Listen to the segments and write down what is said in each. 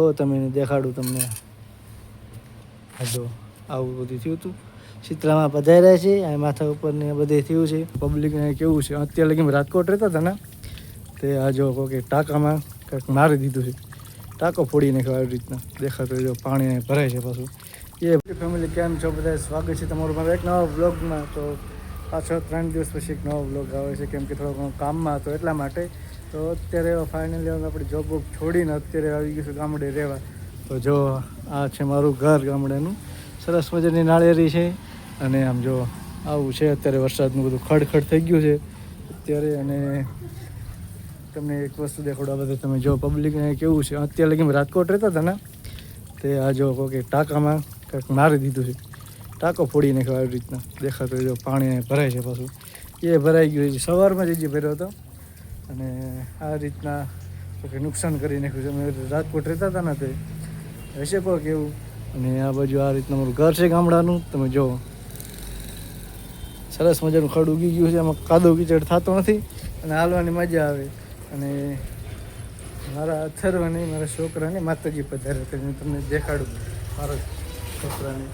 તો તમે દેખાડું તમને. આ જો આવું બધું થયું હતું. શીતળામાં પધાર્યા છે, આ માથા ઉપર ને બધે થયું છે. પબ્લિકને કેવું છે? અત્યારે લગી રાજકોટ રહેતા હતા ને? તે આ જો કહો ટાંકામાં કંઈક મારી દીધું છે. ટાંકો ફોડી નાખ્યો આવી રીતના. દેખાતો જો પાણી ભરાય છે પાછું. એ ફેમિલી કેમ છો? બધા સ્વાગત છે તમારું. મારા એક નવા બ્લોગમાં તો પાછો ત્રણ દિવસ પછી એક નવો બ્લોગ આવે છે. કેમ કે થોડો ઘણો કામમાં હતો એટલા માટે તો અત્યારે ફાઇનલી આપણે જોબ બોબ છોડીને અત્યારે આવી ગયું છે ગામડે રહેવા. તો જો, આ છે મારું ઘર ગામડાનું. સરસ મજાની નાળિયેરી છે અને આમ જો આવું છે. અત્યારે વરસાદનું બધું ખડખડ થઈ ગયું છે અત્યારે અને તમને એક વસ્તુ દેખાડો બધે તમે જો પબ્લિકને કેવું છે. અત્યારે લગી રાજકોટ રહેતા હતા ને, તે આ જો કે ટાંકામાં કંઈક મારી દીધું છે. ટાંકો ફોડી નાખ્યો આવી રીતના. દેખાતો જો પાણી ભરાય છે પાછું. એ ભરાઈ ગયું છે. સવારમાં જ જે ભર્યો હતો અને આ રીતના નુકસાન કરી નાખ્યું છે અમે રાજકોટ રહેતા હતા ને તે. હશે કહો કેવું અને આ બાજુ આ રીતના મારું ઘર છે ગામડાનું. તમે જો. સરસ મજાનું ખડ ઉગી ગયું છે. એમાં કાદો કીચડ થતો નથી. અને હાલવાની મજા આવે. અને મારા અથર્વને, મારા છોકરાને માતાજી પધારે તો હું તમને દેખાડું મારા છોકરાને.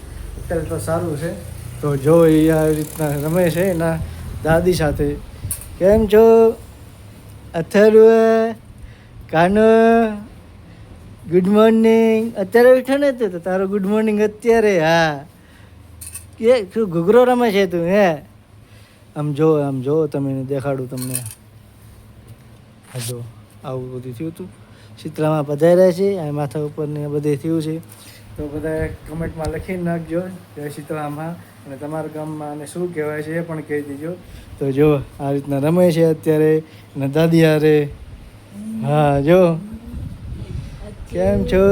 અત્યારે તો સારું છે. તો જો એ આ રીતના રમે છે એના દાદી સાથે. કેમ છો? અથર્વ કાનો ગુડ મોર્નિંગ અત્યારે ઉઠ્યો ને તું, તો તારો ગુડ મોર્નિંગ અત્યારે, હા. કે, શું ઘૂઘરો રમે છે તું, હે? આમ જો આમ જો, તમે દેખાડું તમને. હા જો, આવું બધું થયું હતું શીતળામાં પધાર્યા છે, આ માથા ઉપર ને બધે થયું છે. તો બધા કમેન્ટમાં લખી નાખજો. જય શીતળામાં અને તમારા ગામમાં અને શું કહેવાય છે એ પણ કહી દેજો. તો જો, આ રીતના રમે છે અત્યારે. અને દાદી હારે. હા, જો. કેમ છો?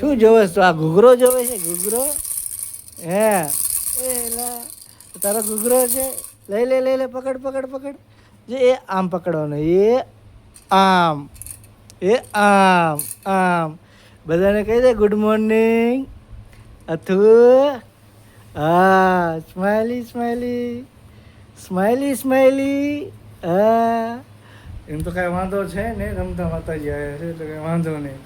શું જોવે તો આ ઘૂઘરો જોવે છે? ઘૂઘરો? હે? એ તારો ઘૂઘરો છે? લઈ લે લઈ લે, પકડ પકડ પકડ. જે એ આમ પકડવાનો, એ આમ એ આમ આમ. બધાને કહી દે ગુડ મોર્નિંગ અથુ, હા સ્માઈલી સ્માઈલી સ્માઈલી સ્માઈલી હા. એમ તો કાંઈ વાંધો છે ને રમતા માતાજી આવ્યા છે, તો કાંઈ વાંધો નહીં.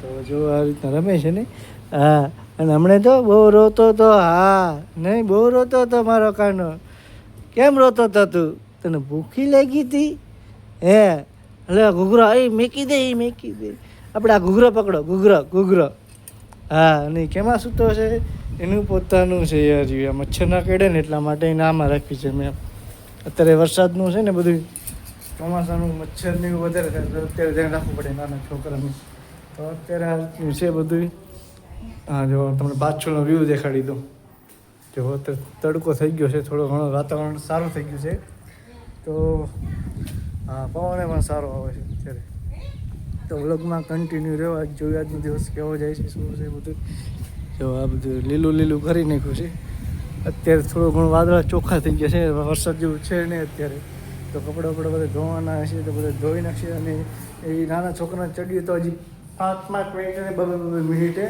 તો જો આ રીતના રમે છે ને? હા, અને હમણાં તો બહુ રોતો તો, હા, નહીં, બહુ રોતો તો મારો કાનો. કેમ રોતો હતો તું? તને ભૂખી લાગી હતી હે એટલે ઘૂઘરા, એ મેકી દે, એ મેકી દે. આપણે આ ઘૂઘરો પકડો, ઘૂઘરો ઘૂઘરો. હા નહીં કેમાં સૂતો છે? એનું પોતાનું છે યાર મચ્છર ના કેડે ને એટલા માટે એને આમાં રાખી છે મેં. અત્યારે વરસાદનું છે ને બધું ચોમાસાનું મચ્છર ને એવું વધારે થાય અત્યારે ધ્યાન રાખવું પડે નાના છોકરાનું. તો અત્યારે આ છે બધું. હા, જો તમને પાછળનો વ્યૂ દેખાડી દઉં. જો તડકો થઈ ગયો છે, થોડો ઘણો વાતાવરણ સારું થઈ ગયું છે. તો, હા, પવને પણ સારો આવે છે. તો વ્લોગમાં કન્ટિન્યુ રહેવા જોયું, આજનો દિવસ કેવો જાય છે, શું છે બધું. જો આ બધું લીલું લીલું કરી નાખ્યું છે. અત્યારે થોડું ઘણું વાદળા ચોખ્ખા થઈ ગયા છે. વરસાદ જેવું છે નહીં અત્યારે. તો કપડાં બપડા બધા ધોવાના હશે તો બધા ધોઈ નાખશે અને એ નાના છોકરાને ચડ્યું તો હજી પાંચ પાંચ મિનિટે બબે બબે મિનિટે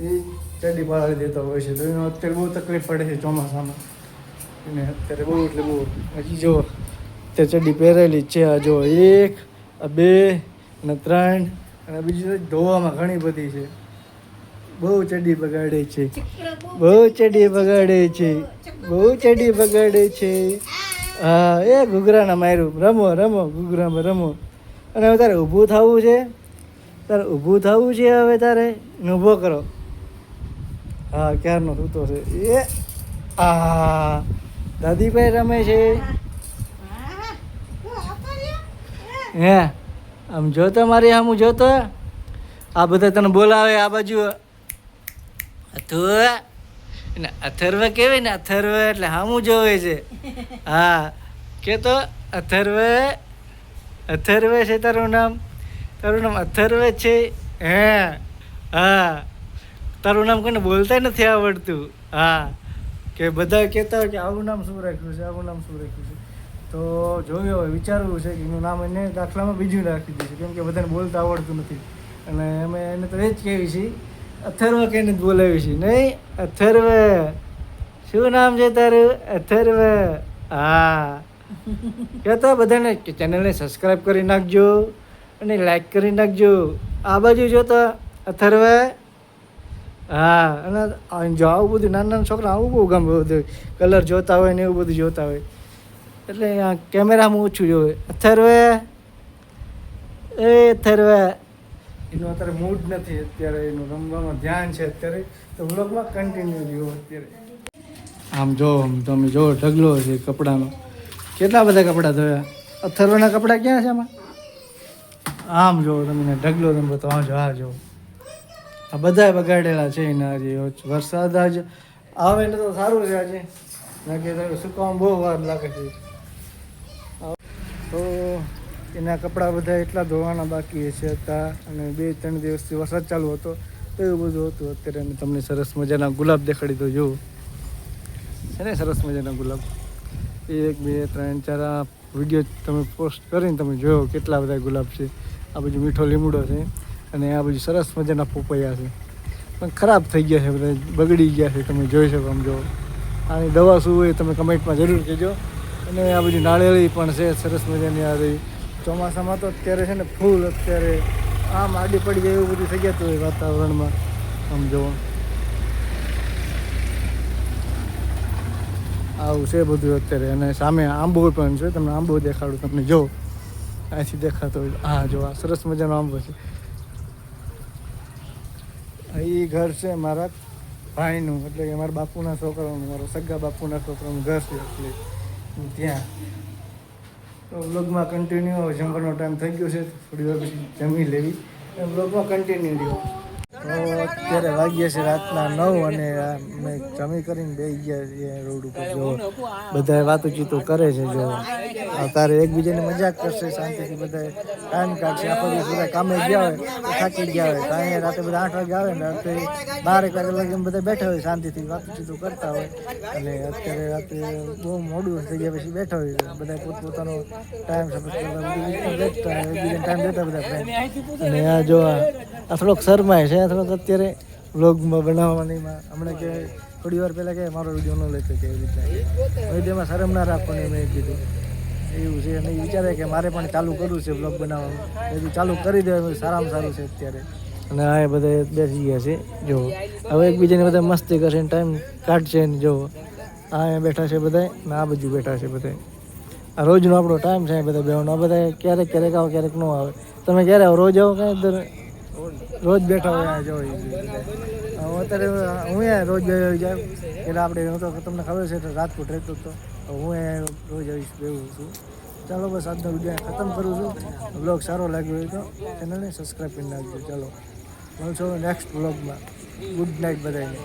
એ ચડી પાડી દેતા હોય છે. તો એનો અત્યારે બહુ તકલીફ પડે છે ચોમાસામાં. અને અત્યારે બહુ એટલે બહુ, હજી જો, તે ચડ્ડી પહેરેલી છે. આ જો એક, આ બે અને ત્રણ અને બીજી તો ધોવામાં ઘણી બધી છે. બહુ ચડી બગાડે છે. બહુ ચડી બગાડે છે. બહુ ચડી બગાડે છે. હા એ ઘૂઘરાના માર્યું રમો રમો ઘૂઘરામાં રમો. અને હવે તારે ઊભું થવું છે? તારે ઊભું થવું છે હવે તારે? ને ઊભો કરો. હા ક્યારનો સૂતો છે? એ આ દાદીભાઈ રમે છે. હે? આમ જોતો મારી આમ જોતો આ બધા તને બોલાવે આ બાજુ. અથર્વ. ને અથર્વ કહેવાય ને અથર્વ એટલે હામું જોવે છે. હા. કે તો અથર્વ. અથર્વ છે તારું નામ. તારું નામ અથર્વ છે. હે. હા. તારું નામ કોઈને બોલતા નથી આવડતું. હા. કે બધા કહેતા હોય કે આવું નામ શું રાખ્યું છે? આવું નામ શું રાખ્યું છે? તો જોયું હવે, વિચારવું છે કે એનું નામ એને દાખલામાં બીજું રાખી દઈશું કેમ કે બધાને બોલતા આવડતું નથી. અને અમે એને તો એ જ કહેવી છીએ અથર્વ કહીને જ બોલાવી છીએ નહીં, અથર્વ. શું નામ છે તારું? અથર્વ. હા. કહેતો બધાને ચેનલને સબસ્ક્રાઈબ કરી નાખજો અને લાઈક કરી નાખજો. આ બાજુ જો તો અથર્વે. હા, અને જો આવું બધું નાના નાના છોકરા આવું બહુ ગમે બધું. કલર જોતા હોય ને એવું બધું જોતા હોય. એટલે આ કેમેરામાં ઓછું જોવે અથર્વે એ અથર્વે એનું અત્યારે મૂડ નથી. અત્યારે એનું રમવામાં ધ્યાન છે અત્યારે. તો વ્લોગમાં કન્ટિન્યુ રહ્યો અત્યારે. આમ જો આમ તમે જો ઢગલો છે કપડાનો. કેટલા બધા કપડાં ધોયા? અથર્વના કપડાં ક્યાં છે આમાં? આમ જો તમને ઢગલો તમે બતાવો જો આ જો. આ બધા બગાડેલા છે એના આજે વરસાદ આજ આવે ને તો સારું છે આજે. બાકી તો સુકાવામાં બહુ વાર લાગે છે. તો એના કપડાં બધા એટલા ધોવાના બાકી છે હતા અને બે ત્રણ દિવસથી વરસાદ ચાલુ હતો, તો એવું બધું હતું. અત્યારે અને તમને સરસ મજાના ગુલાબ દેખાડી દો જુઓ. છે ને સરસ મજાના ગુલાબ? એક, બે, ત્રણ, ચાર, આ વીડિયો તમે પોસ્ટ કરીને તમે જોયો કેટલા બધા ગુલાબ છે. આ બાજુ મીઠો લીમડો છે અને આ બાજુ સરસ મજાના પોપૈયા છે. પણ ખરાબ થઈ ગયા છે બધા, બગડી ગયા છે, તમે જોઈ શકો આમ જો. આની દવા શું હોય તમે કમેન્ટમાં જરૂર કહેજો. અને આ બધી નાળિયેરી પણ છે, સરસ મજાની આ રહી. ચોમાસામાં તો અત્યારે છે ને ફૂલ અત્યારે આમ આડી પડી જાય એવું બધું થઈ જતું હોય વાતાવરણમાં, આમ જોવો આવું છે બધું અત્યારે. અને સામે આંબો પણ છે, તમને આંબો દેખાડું, તમને જો અહીંથી દેખાતો હોય હા જો આ સરસ મજાનો આંબો છે. એ ઘર છે મારા ભાઈનું, એટલે કે મારા બાપુના છોકરાનું, મારા સગા બાપુના છોકરાનું ઘર છે એટલે ત્યાં. તો બ્લોગમાં કન્ટિન્યુ જમવાનો ટાઈમ થઈ ગયો છે, થોડી વાર પછી જમી લેવી. બ્લોગમાં કન્ટિન્યુ રહ્યો. તો અત્યારે વાગ્યા છે રાતના નવ અને અમે જમી કરીને બે ગયા છીએ રોડ ઉપર. જો બધા વાતચીતો કરે છે, જો. તારે એકબીજાની મજાક કરશે, શાંતિથી બધા ટાઈમ કાઢશે. આખો દિવસ બધા કામે ગયા હોય, થાકી ગયા હોય. તો અહીંયા રાતે બધા આઠ વાગે આવે ને રાતે બાર, એક વાગે લગી બધા બેઠા હોય, શાંતિથી વાતચીતો કરતા હોય. અને અત્યારે રાતે બહુ મોડું થઈ ગયા પછી બેઠા હોય બધા પોતપોતાનો ટાઈમ બધું બેઠતા એકબીજાને ટાઈમ દેતા બધા અને આ જો આ થોડોક શરમાય છે થોડોક અત્યારે વ્લોગમાં બનાવવાની હમણાં કે થોડી વાર પહેલાં કે મારો વીડિયો ન લેતો કે એવી રીતના વિડીયોમાં શરમ ના રાખવાની મેં કીધું. એવું છે અને વિચારે કે મારે પણ ચાલુ કરવું છે વ્લોગ બનાવવાનું. એ બી ચાલુ કરી દેવાનું સારામાં સારું છે અત્યારે. અને આ બધા બેસી ગયા છે, જો. હવે એકબીજાને બધા મસ્તી કરશે ને ટાઈમ કાઢશે ને જો. આ અહીંયા બેઠા છે બધા, ને આ બાજુ બેઠા છે બધા. આ રોજનો આપણો ટાઈમ છે બધા બેવાનો આ બધા ક્યારેક ક્યારેક આવો, ક્યારેક ન આવે. તમે ક્યારે આવો? રોજ આવો કાંઈ દર રોજ બેઠા હોય જો એ અત્યારે હું એ રોજ આવી જાય એટલે આપણે હું તો તમને ખબર છે તો રાજકોટ રહેતો હતો હું અહીંયા રોજ આવીશ બેવું છું. ચાલો બસ આજનો વીડિયો ખતમ કરું છું. બ્લોગ સારો લાગ્યો હોય તો ચેનલને સબસ્ક્રાઈબ કરી નાખજો. ચાલો, મળશો નેક્સ્ટ બ્લોગમાં ગુડ નાઇટ બધાને.